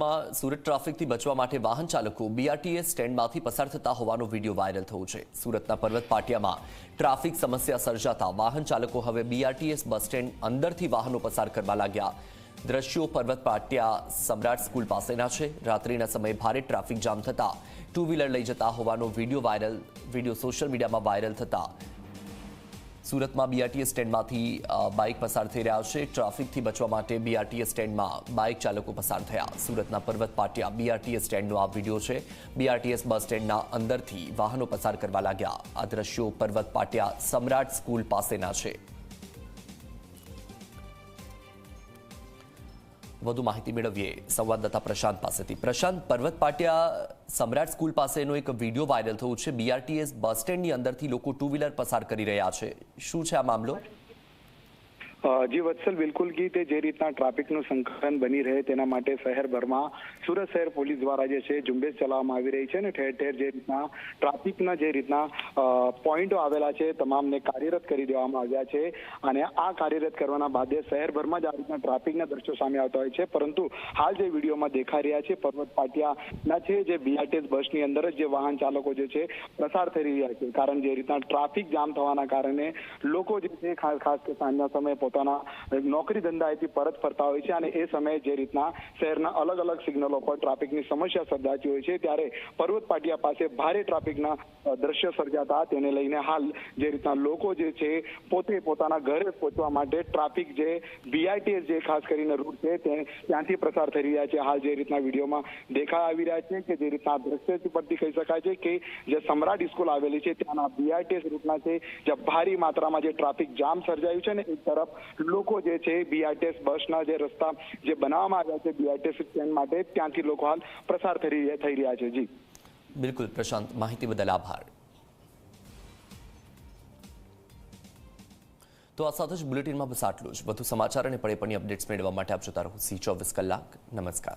માં સુરત ટ્રાફિકથી બચવા માટે વાહન ચાલકો બીઆરટીએસ સ્ટેન્ડમાંથી પસાર થતા હોવાનો વીડિયો વાયરલ થયો છે. સુરતના પર્વત પાટિયામાં ટ્રાફિક સમસ્યા સર્જાતા વાહન ચાલકો હવે બીઆરટીએસ બસ સ્ટેન્ડ અંદરથી વાહનો પસાર કરવા લાગ્યા. દ્રશ્યો પર્વત પાટિયા સમ્રાટ સ્કૂલ પાસેના છે. રાત્રિના સમયે ભારે ટ્રાફિક જામ થતા ટુ વ્હીલર લઈ જતા હોવાનો વીડિયો વાયરલ, વીડિયો સોશિયલ મીડિયામાં વાયરલ થતા સુરતમાં બીઆરટીએસ સ્ટેન્ડમાંથી બાઇક પસાર થઈ રહ્યા છે. ટ્રાફિકથી બચવા માટે બીઆરટીએસ સ્ટેન્ડમાં બાઇક ચાલકો પસાર થયા. સુરતના પર્વત પાટિયા બીઆરટીએસ સ્ટેન્ડનો આ વીડિયો છે. બીઆરટીએસ બસ સ્ટેન્ડના અંદરથી વાહનો પસાર કરવા લાગ્યા. આ દ્રશ્યો પર્વત પાટિયા સમ્રાટ સ્કૂલ પાસેના છે. વધુ માહિતી મેળવીએ સંવાદદાતા પ્રશાંત પાસેથી. પ્રશાંત, પર્વત પાટિયા સમ્રાટ સ્કૂલ પાસેનો એક વીડિયો વાયરલ થયો છે. બીઆરટીએસ બસ સ્ટેન્ડની અંદરથી લોકો ટુ વ્હીલર પસાર કરી રહ્યા છે. શું છે આ મામલો? જી, વત્સલ, બિલકુલ કી, તે જે રીતના ટ્રાફિકનું સંકલન બની રહે તેના માટે શહેરભરમાં સુરત શહેર પોલીસ દ્વારા જે છે ઝુંબેશ ચલાવવામાં આવી રહી છે અને ઠેર ઠેર જે રીતના ટ્રાફિકના જે રીતના પોઈન્ટો આવેલા છે તમામને કાર્યરત કરી દેવામાં આવ્યા છે અને આ કાર્યરત કરવાના બાદે શહેરભરમાં જ આ રીતના ટ્રાફિકના દ્રશ્યો સામે આવતા હોય છે. પરંતુ હાલ જે વિડીયોમાં દેખાઈ રહ્યા છે, પર્વત પાટિયાના છે જે બીઆરટીએસ બસની અંદર જ જે વાહન ચાલકો જે છે પ્રસાર થઈ રહ્યા છે. કારણ જે રીતના ટ્રાફિક જામ થવાના કારણે લોકો જે છે ખાસ ખાસ કે સાંજના સમયે નોકરી ધંધાએથી પરત ફરતા હોય છે અને એ સમયે જે રીતના શહેરના અલગ અલગ સિગ્નલો પર ટ્રાફિકની સમસ્યા સર્જાતી હોય છે, ત્યારે પર્વત પાટિયા પાસે ભારે ટ્રાફિકના દ્રશ્ય સર્જાતા તેને લઈને હાલ જે રીતના લોકો જે છે પોતે પોતાના ઘરે પહોંચવા માટે ટ્રાફિક જે બીઆઈટીએસ જે ખાસ કરીને રૂટ છે તે ત્યાંથી પ્રસાર થઈ રહ્યા છે. હાલ જે રીતના વિડીયોમાં દેખાઈ આવી રહ્યા છે કે જે રીતના દ્રશ્ય પરથી કહી શકાય છે કે જે સમ્રાટ સ્કૂલ આવેલી છે ત્યાંના બીઆઈટીએસ રૂટના છે જ્યાં ભારી માત્રામાં જે ટ્રાફિક જામ સર્જાયું છે ને એક તરફ લોકો જે છે બીઆરટીએસ બસના જે રસ્તા જે બનાવવામાં આવ્યા છે બીઆરટીએસ ટ્રેન માટે, ત્યાંથી લોકો હાલ પ્રસાર થઈ થઈ રહ્યા છે. જી. બિલકુલ, પ્રશાંત. માહિતી બદલ આભાર. તો આ સાથે જ બુલેટિનમાં બસ આટલું જ. વધુ સમાચાર અને પડે પણની અપડેટ્સ મેળવવા માટે આપ જોતા રહો સી ચોવીસ કલાક. નમસ્કાર.